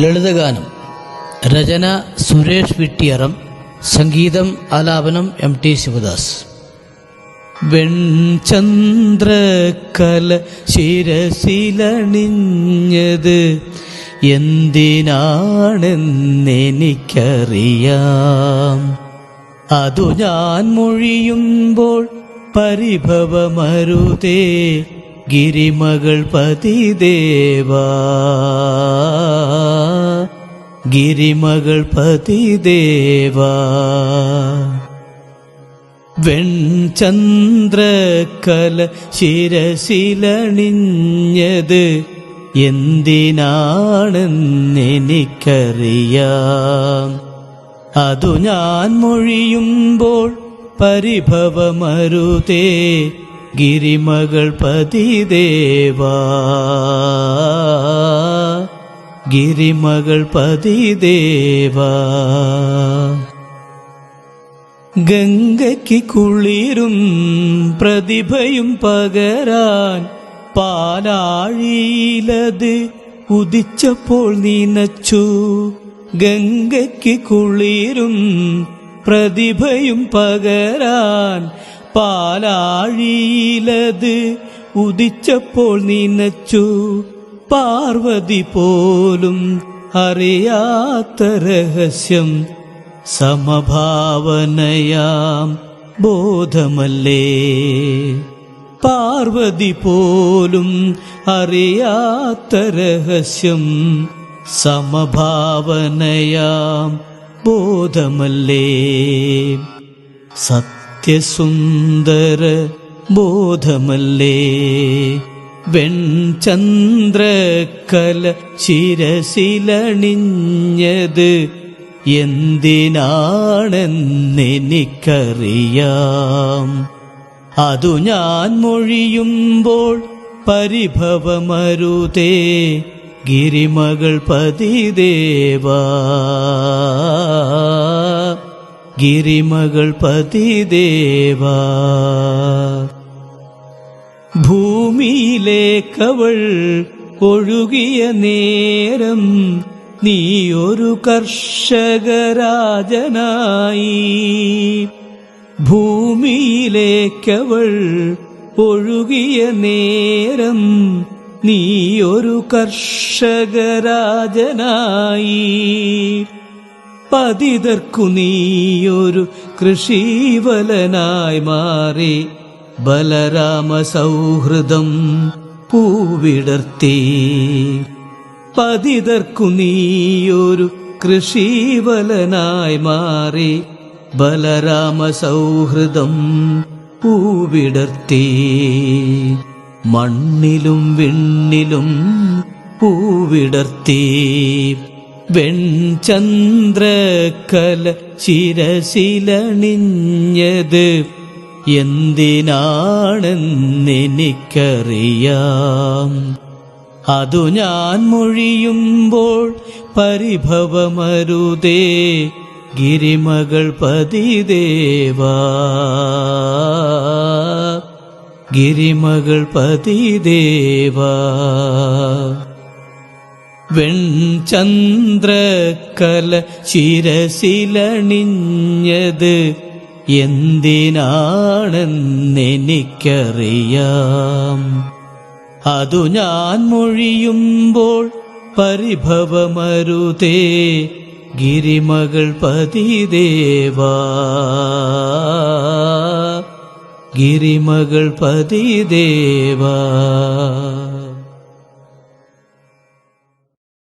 ലളിതഗാനം. രചന സുരേഷ് വിട്ടിയറം. സംഗീതം ആലാപനം എം ടി ശിവദാസ്. വെൺചന്ദ്രകല ശിരസിലണിഞ്ഞത് എന്തിനാണെന്നെനിക്കറിയാം. അതു ഞാൻ മൊഴിയുമ്പോൾ പരിഭവമരുതേ ഗിരിമകൾ പതിദേവാ. ഗിരിമകൾ പതിദേവാ. വെൺചന്ദ്രക്കല ശിരശിലണിഞ്ഞത് എന്തിനാണെന്നെനിക്കറിയാം. അതു ഞാൻ മൊഴിയുമ്പോൾ പരിഭവമരുതേ. ഗിരിമകൾ പതിദേവാ. ഗിരിമകൾ പതിദേവാ. ഗംഗയ്ക്ക് കുളിരും പ്രതിഭയും പകരാൻ പാലാഴിയിലത് ഉദിച്ചപ്പോൾ നീനച്ചു. ഗംഗയ്ക്ക് കുളിരും പ്രതിഭയും പകരാൻ പാലാഴിയിലത് ഉദിച്ചപ്പോൾ നീനച്ചു. പാർവതി പോലും അറിയാത്ത രഹസ്യം സമഭാവനയാം ബോധമല്ലേ? പാർവതി പോലും അറിയാത്ത രഹസ്യം സമഭാവനയാം ബോധമല്ലേ? സത്യസുന്ദര ബോധമല്ലേ? വെൺചന്ദ്രക്കല ശിരസിലണിഞ്ഞത് എന്തിനാണെന്നെനിക്കറിയാം? അതു ഞാൻ മൊഴിയുമ്പോൾ പരിഭവമരുതേ ഗിരിമകൾ പതിദേവാ. ഗിരിമകൾ പതിദേവാ. ഭൂമിയിലേക്കവൾ ഒഴുകിയ നേരം നീ ഒരു കർഷകരാജനായി. ഭൂമിയിലേക്കവൾ ഒഴുകിയ നേരം നീ ഒരു കർഷകരാജനായി. പതിതർക്കു നീയൊരു കൃഷിവലനായി മാറി. ബലരാമ സൗഹൃദം പൂവിടർത്തി. പതിതർക്കു നീയൊരു കൃഷിവലനായി മാറി. ബലരാമ സൗഹൃദം പൂവിടർത്തി. മണ്ണിലും വിണ്ണിലും പൂവിടർത്തി. വെൺചന്ദ്രക്കല ശിരസിലണിഞ്ഞത് എന്തിനാണെന്നെനിക്കറിയാം? അതു ഞാൻ മൊഴിയുമ്പോൾ പരിഭവമരുതേ ഗിരിമകൾ പതിദേവാ. ഗിരിമകൾ പതിദേവാ. വെൺചന്ദ്രക്കല ശിരസിലണിഞ്ഞത് എന്തിനാണെന്നെനിക്കറിയാം. അതു ഞാൻ മൊഴിയുമ്പോൾ പരിഭവമരുതേ ഗിരിമകൾ പതിദേവാ. ഗിരിമകൾ പതിദേവാ.